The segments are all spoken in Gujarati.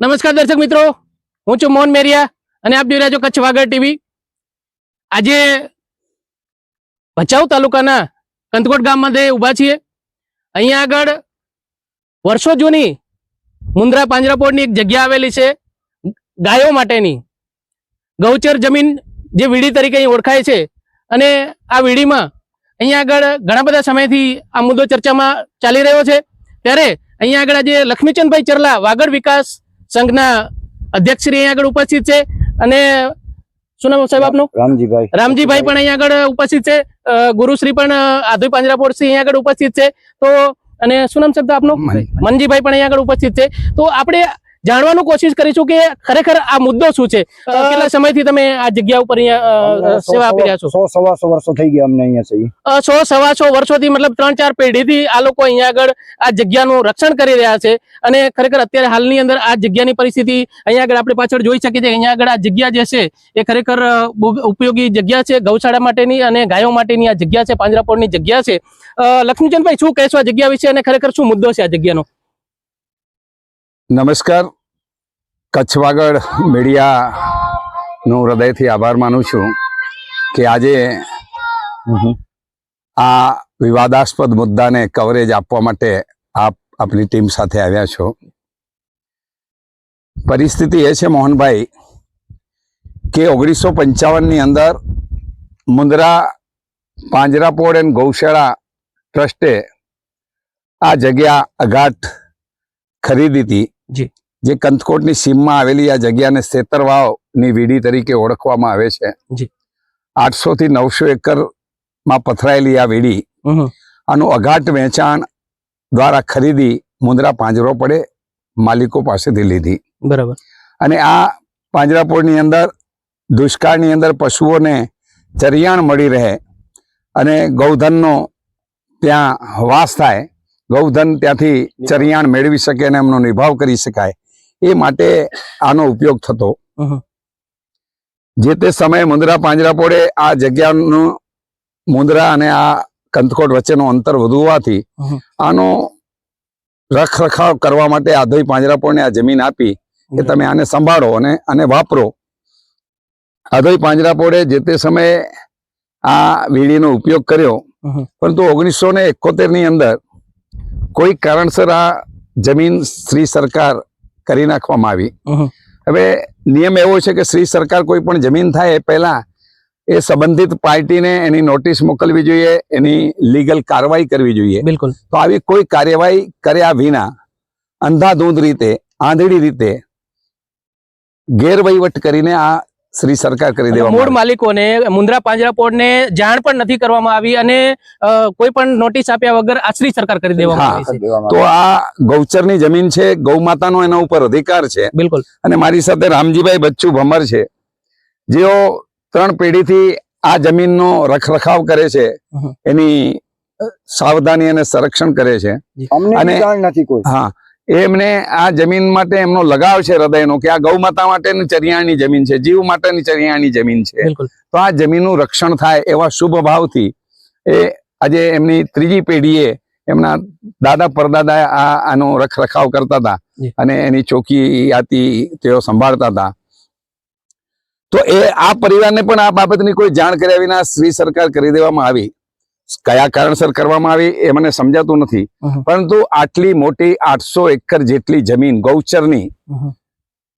નમસ્કાર દર્શક મિત્રો, હું છું મોહન મેરિયા અને આપ જોઈ રહ્યા છો કચ્છ વાગડ ટીવી. આજે ભચાઉ તાલુકાના કંતકોટ ગામમાં ઊભા છીએ. અહીંયા આગળ વર્ષો જૂની મુન્દ્રા પાંજરાપોળની એક જગ્યા આવેલી છે, ગાયો માટેની. ગૌચર જમીન જે વીડી તરીકે અહીં ઓળખાય છે અને આ વીડીમાં અહીંયા આગળ ઘણા બધા સમયથી આ મુદ્દો ચર્ચામાં ચાલી રહ્યો છે. ત્યારે અહીંયા આગળ આજે લક્ષ્મીચંદભાઈ ચરલા વાગડ વિકાસ સંઘના અધ્યક્ષ શ્રી અહીંયા આગળ ઉપસ્થિત છે અને શું નામ સાહેબ આપનું? રામજીભાઈ. રામજીભાઈ પણ અહીંયા આગળ ઉપસ્થિત છે. ગુરુશ્રી પણ આધુ પાંજરાપોળ શ્રી અહીંયા આગળ ઉપસ્થિત છે. તો અને શું નામ શબ્દ આપનું. મનજીભાઈ પણ અહીંયા આગળ ઉપસ્થિત છે. તો આપણે જાણવાનું કોશિશ કરીશું કે ખરેખર આ મુદ્દો શું છે? કેટલા સમયથી તમે આ જગ્યા ઉપર અહીંયા સો સેવા આપી રહ્યા છો? સો સવા સો વર્ષો થઈ ગયા અમને અહીંયા સો સવા સો વર્ષોથી મતલબ ત્રણ ચાર પેઢીથી આ લોકો અહીંયા આગળ આ જગ્યાનું રક્ષણ કરી રહ્યા છે અને ખરેખર અત્યારે હાલની અંદર આ જગ્યાની પરિસ્થિતિ અહીંયા આગળ આપણે પાછળ જોઈ શકીએ છીએ અહીંયા આગળ આ જગ્યા જે છે એ ખરેખર ઉપયોગી જગ્યા છે ગૌશાળા માટેની અને ગાયો માટેની આ જગ્યા છે પાંજરાપોળની જગ્યા છે. લક્ષ્મીચંદભાઈ શું કહેશો આ જગ્યા વિશે અને ખરેખર શું મુદ્દો છે આ જગ્યાનો? નમસ્કાર. કચ્છ વાગડ મીડિયાનો હૃદયથી આભાર માનું છું કે આજે આ વિવાદાસ્પદ મુદ્દાને કવરેજ આપવા માટે આપ આપની ટીમ સાથે આવ્યા છો. પરિસ્થિતિ એ છે મોહનભાઈ કે ઓગણીસો પંચાવનની અંદર મુંદરા પાંજરાપોળ એન્ડ ગૌશાળા ટ્રસ્ટે આ જગ્યા અઘાટ ખરીદી હતી. જી. કંથકોટની સીમમાં આવેલી આ જગ્યાને સેતરવાવની વીડી તરીકે ઓળખવામાં આવે છે. આઠસો થી નવસો એકરમાં પથરાયેલી આ વીડી આનું અઘાટ વેચાણ દ્વારા ખરીદી મુંદ્રા પાંજરો પડે માલિકો પાસેથી લીધી. બરાબર. અને આ પાંજરાપોળની અંદર દુષ્કાળની અંદર પશુઓને ચરિયાણ મળી રહે અને ગૌધનનો ત્યાં વાસ થાય ગૌધન ત્યાંથી ચરિયાણ મેળવી શકે અને એમનો નિભાવ કરી શકાય. એ માટે આનો ઉપયોગ થતો. જે તે સમયે મુંદ્રા પાંજરાપોળે આ જગ્યાનું મુંદરા અને આ કંથકોટ વચ્ચેનો અંતર વધુ હોવાથી આનો આનો રખરખાવ કરવા માટે આધોઈ પાંજરાપોળને આ જમીન આપી કે તમે આને સંભાળો અને આને વાપરો. આધોઈ પાંજરાપોળે જે તે સમયે આ વીડીનો ઉપયોગ કર્યો. પરંતુ ઓગણીસો ને એકોતેરની અંદર કોઈ કારણસર આ જમીન શ્રી સરકાર કરી નાખવામાં આવી. હવે નિયમ એવો છે કે શ્રી સરકાર કોઈ પણ જમીન થાય એ પહેલા એ સંબંધિત પાર્ટીને એની નોટિસ મોકલવી જોઈએ એની લીગલ કાર્યવાહી કરવી જોઈએ. બિલકુલ. તો આવી કોઈ કાર્યવાહી કર્યા વિના અંધાધૂંધ રીતે આંધળી રીતે ગેરવહીવટ કરીને આ શ્રી સરકાર કરી મૂળ દેવામાં આવી. માલિકોને મુન્દ્રા પાંજરાપોળને જાણ પણ નથી કરવામાં આવી અને કોઈ પણ નોટિસ આપ્યા વગર આશ્રી સરકાર કરી દેવામાં આવી છે. તો આ ગૌચરની જમીન છે ગૌ માતાનો એના ઉપર અધિકાર છે. બિલકુલ. અને મારી સાથે રામજીભાઈ બચ્ચુ ભમર છે. જેઓ ત્રણ પેઢીથી આ જમીનનો રખરખાવ કરે છે એની સાવધાની અને સંરક્ષણ કરે છે. અમને અને- નથી કોઈ. હા એમને આ જમીન માટે એમનો લગાવ છે હૃદયનો કે આ ગૌ માતા માટેની ચરિયાણી જમીન છે જીવ માટેની ચરિયાણી જમીન છે. તો આ જમીનનું રક્ષણ થાય એવા શુભ ભાવથી એ આજે એમની ત્રીજી પેઢીએ એમના દાદા પરદાદા આ આનો રખરખાવ કરતા હતા અને એની ચોકી આતી તેઓ સંભાળતા હતા. તો એ આ પરિવારને પણ આ બાબતની કોઈ જાણ કર્યા વિના શ્રી સરકાર કરી દેવામાં આવી. કયા કારણસર કરવામાં આવી એ મને સમજાતું નથી. પરંતુ આટલી મોટી આઠસો એકર જેટલી જમીન ગૌચરની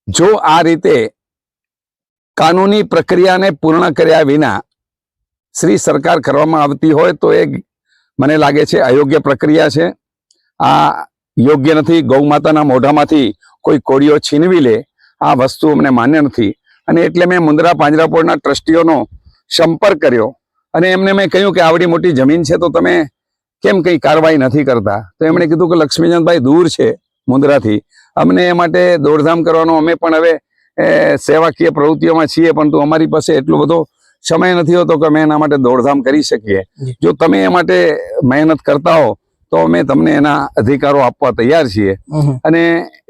જો આ રીતે કાનૂની પ્રક્રિયાને પૂર્ણ કર્યા વિના શ્રી સરકાર કરવામાં આવતી હોય તો એ મને લાગે છે અયોગ્ય પ્રક્રિયા છે. આ યોગ્ય નથી. ગૌ માતાના મોઢામાંથી કોઈ કોળીઓ છીનવી લે આ વસ્તુ અમને માન્ય નથી. અને એટલે મેં મુંદ્રા પાંજરાપોળના ટ્રસ્ટીઓનો સંપર્ક કર્યો. અને એમને મેં કહ્યું કે આવડી મોટી જમીન છે તો તમે કેમ કઈ કાર્યવાહી નથી કરતા? તો એમણે કીધું કે લક્ષ્મીચંદભાઈ દૂર છે મુંદ્રાથી. અમને એ માટે દોડધામ કરવાનો અમે પણ હવે સેવાકીય પ્રવૃત્તિઓમાં છીએ પરંતુ અમારી પાસે એટલો બધો સમય નથી હોતો કે અમે એના માટે દોડધામ કરી શકીએ. જો. તમે એ માટે મહેનત કરતા હો તો અમે તમને એના અધિકારો આપવા તૈયાર છીએ. અને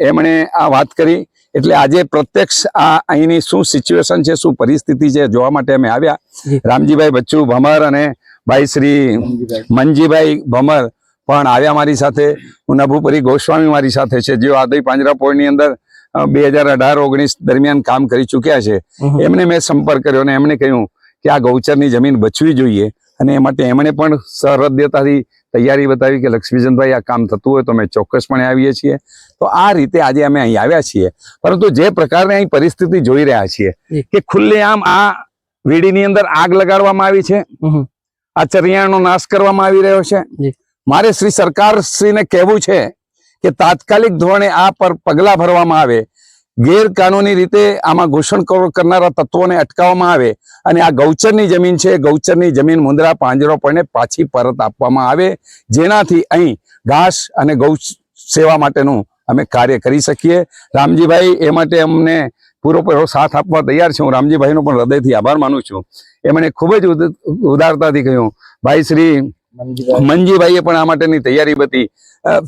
એમણે આ વાત કરી એટલે આજે પ્રત્યક્ષ આ અહીંની શું સિચ્યુએશન છે શું પરિસ્થિતિ છે જોવા માટે અમે આવ્યા. રામજીભાઈ બચ્ચુ ભમર અને ભાઈ શ્રી મનજીભાઈ ભમર પણ આવ્યા મારી સાથે. નભુપરી ગોસ્વામી મારી સાથે છે જેઓ આદય પાંજરાપોળની અંદર બે હજાર અઢાર ઓગણીસ દરમિયાન કામ કરી ચૂક્યા છે. એમને મેં સંપર્ક કર્યો અને એમણે કહ્યું કે આ ગૌચરની જમીન બચવી જોઈએ અને એ માટે એમણે પણ સહૃદયતાથી તૈયારી બતાવી કે લક્ષ્મીચંદભાઈ આ કામ થતું હોય તો અમે ચોક્કસપણે આવીએ છીએ. તો આ રીતે આજે અમે અહીં આવ્યા છીએ. પરંતુ જે પ્રકારની અહીં પરિસ્થિતિ જોઈ રહ્યા છીએ કે કે ખુલ્લેઆમ આ વીડીની અંદર આગ લગાડવામાં આવી છે. આ ચરિયાણનો નાશ કરવામાં આવી રહ્યો છે. મારે શ્રી સરકાર શ્રીને કહેવું છે કે તાત્કાલિક ધોરણે આ પર પગલા ભરવામાં આવે ગેરકાનૂની રીતે આમાં ઘૂસણખોર કરનારા તત્વોને અટકાવવામાં આવે અને આ ગૌચરની જમીન છે. ગૌચરની જમીન મુંદ્રા પાંજરો પણ પાછી પરત આપવામાં આવે જેનાથી અહીં ઘાસ અને ગૌ સેવા માટેનું અમે કાર્ય કરી શકીએ. રામજીભાઈ એ માટે અમને પૂરેપૂરો સાથ આપવા તૈયાર છે. હું રામજીભાઈનો પણ હૃદયથી આભાર માનું છું. એમણે ખૂબ જ ઉદ- ઉદારતાથી કહ્યું ભાઈ શ્રી મનજીભાઈએ પણ આ માટેની તૈયારી અ,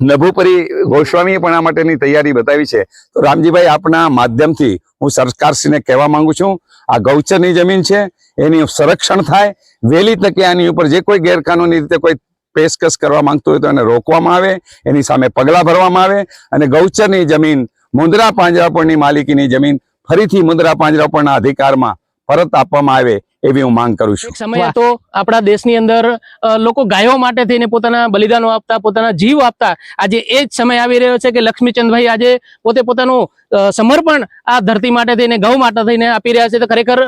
નભુપરી ગોસ્વામીએ પણ આ માટેની તૈયારી બતાવી છે. તો રામજીભાઈ, આપના માધ્યમથી હું સરકારશ્રીને કહેવા માંગુ છું, આ ગૌચરની જમીન છે, એની સંરક્ષણ થાય, વહેલી તકે આની ઉપર જે કોઈ ગેરકાનૂની રીતે કોઈ પેશકશ કરવા માંગતું હોય તો એને રોકવામાં આવે, એની સામે પગલાં ભરવામાં આવે અને ગૌચરની જમીન, મુંદ્રા પાંજરાપણની માલિકીની જમીન ફરીથી મુંદ્રા પાંજરાપણના અધિકારમાં પરત આપવામાં આવે એવી હું માંગ કરું છું. સમય તો આપણા દેશની અંદર અ, લોકો ગાયો માટે થઈને પોતાના બલિદાનો આપતા પોતાના જીવ આપતા. આજે એ જ સમય આવી રહ્યો છે કે લક્ષ્મીચંદભાઈ આજે પોતે પોતાનું સમર્પણ આ ધરતી માટે થઈને ગૌ માટે થઈને આપી રહ્યા છે. તો ખરેખર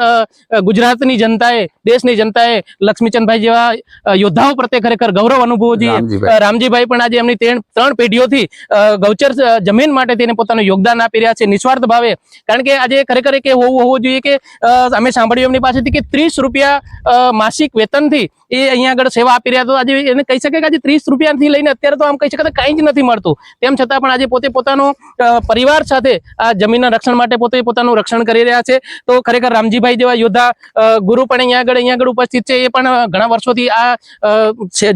ગુજરાતની જનતાએ દેશની જનતાએ લક્ષ્મીચંદભાઈ જેવા યોદ્ધાઓ પ્રત્યે ખરેખર ગૌરવ અનુભવવું જોઈએ. રામજીભાઈ. પણ આજે એમની ત્રણ પેઢીઓથી ગૌચર જમીન માટે થઈને પોતાનું યોગદાન આપી રહ્યા છે નિસ્વાર્થ ભાવે. કારણ કે આજે ખરેખર એક એવું હોવું હોવું જોઈએ કે અમે સાંભળ્યું એમની પાસેથી કે ત્રીસ રૂપિયા માસિક વેતનથી એ અહીંયા આગળ સેવા આપી રહ્યા તો આજે એને કહી શકે કે આજે ત્રીસ રૂપિયાથી લઈને અત્યારે તો આમ કહી શકે કે કાંઈ જ નથી મળતું. તેમ છતાં પણ આજે પોતે પોતાનો પરિવાર સાથે આ જમીનના રક્ષણ માટે પોતે પોતાનું રક્ષણ કરી રહ્યા છે. તો ખરેખર રામજીભાઈ જેવા યોદ્ધા ગુરુ પણ અહીંયા આગળ અહીંયા આગળ ઉપસ્થિત છે. એ પણ ઘણા વર્ષોથી આ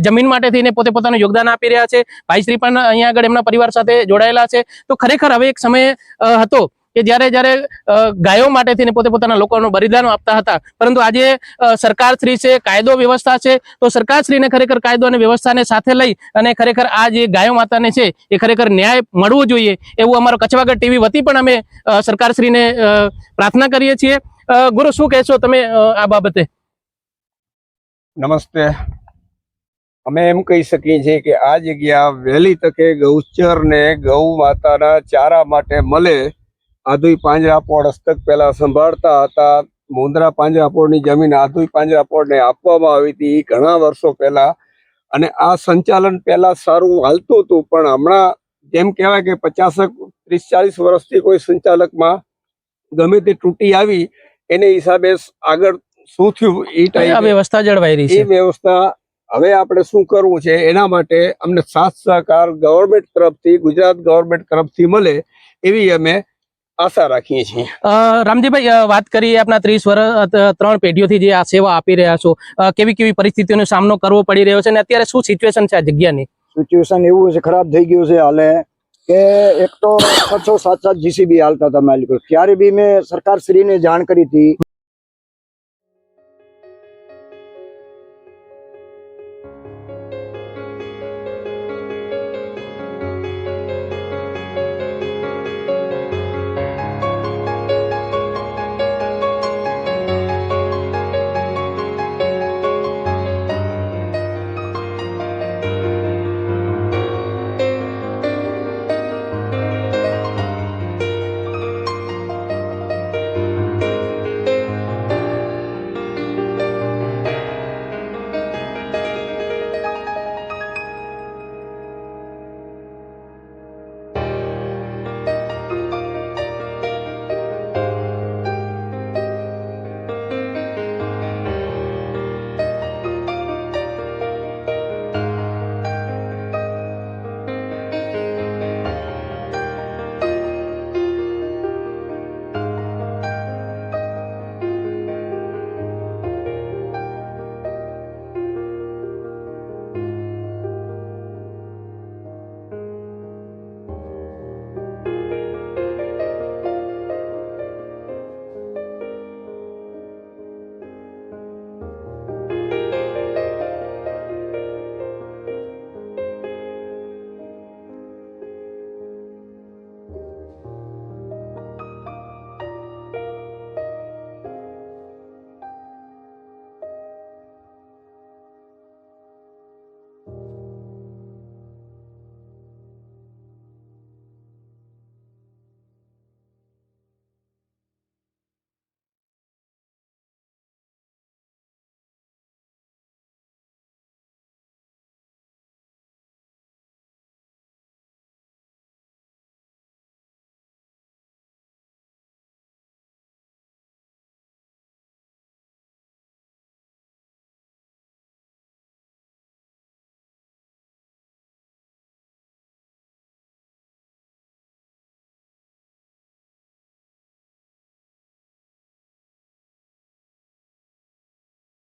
જમીન માટે થઈને પોતે પોતાનું યોગદાન આપી રહ્યા છે. ભાઈશ્રી પણ અહીંયા આગળ એમના પરિવાર સાથે જોડાયેલા છે. તો ખરેખર હવે એક સમય હતો કે જ્યારે જ્યારે ગાયો માટે થઈને પોતે પોતાના લોકોનું બલિદાન આપતા હતા. પરંતુ આજે અ, સરકાર શ્રી છે કાયદો વ્યવસ્થા છે તો સરકાર શ્રીને ખરેખર કાયદો અને વ્યવસ્થાને સાથે લઈ અને ખરેખર આ જે ગાયો માતાને છે એ ખરેખર ન્યાય મળવો જોઈએ એવું અમારો કચ્છવાગઢ ટીવી વતી પણ અમે સરકારશ્રીને પ્રાર્થના કરીએ છીએ. ગુરુ શું કહેશો તમે આ બાબતે? નમસ્તે. અમે એમ કહી શકીએ છીએ કે આ જગ્યા વહેલી તકે ગૌચર ને ગૌ માતાના ચારા માટે મળે આધુઈ પાંજરાપોળ હસ્તક પહેલા સંભાળતા હતા. મુંદ્રા પાંજરાપોળની જમીન આધુઈ પાંજરાપોળને આપવામાં આવી હતી ઘણા વર્ષો પહેલા. અને આ સંચાલન પહેલા સારું હાલતું હતું પણ હમણાં જેમ કહેવાય કે પચાસક ત્રીસ ચાલીસ વર્ષથી કોઈ સંચાલકમાં ગમે તે તૂટી આવી એને હિસાબે આગળ શું થયું એ ટાઈમ વ્યવસ્થા જળવાઈ રહી એ વ્યવસ્થા હવે આપણે શું કરવું છે એના માટે અમને સાથ સહકાર ગવર્મેન્ટ તરફથી ગુજરાત ગવર્મેન્ટ તરફથી મળે એવી અમે આશા રાખીએ છીએ. રામજીભાઈ વાત કરીએ આપણા ત્રીસ વર્ષ ત્રણ પેઢીઓથી જે આ સેવા આપી રહ્યા છો. કેવી કેવી પરિસ્થિતિઓનો સામનો કરવો પડી રહ્યો છે અને અત્યારે શું સિચ્યુએશન છે આ જગ્યાની? સિચ્યુએશન એવું છે ખરાબ થઈ ગયું છે હાલે. કે એક તો છ છ સાત સાત જીસીબી હાલતા હતા માલિકો. ત્યારે બી મેં સરકાર શ્રીને જાણ કરી હતી.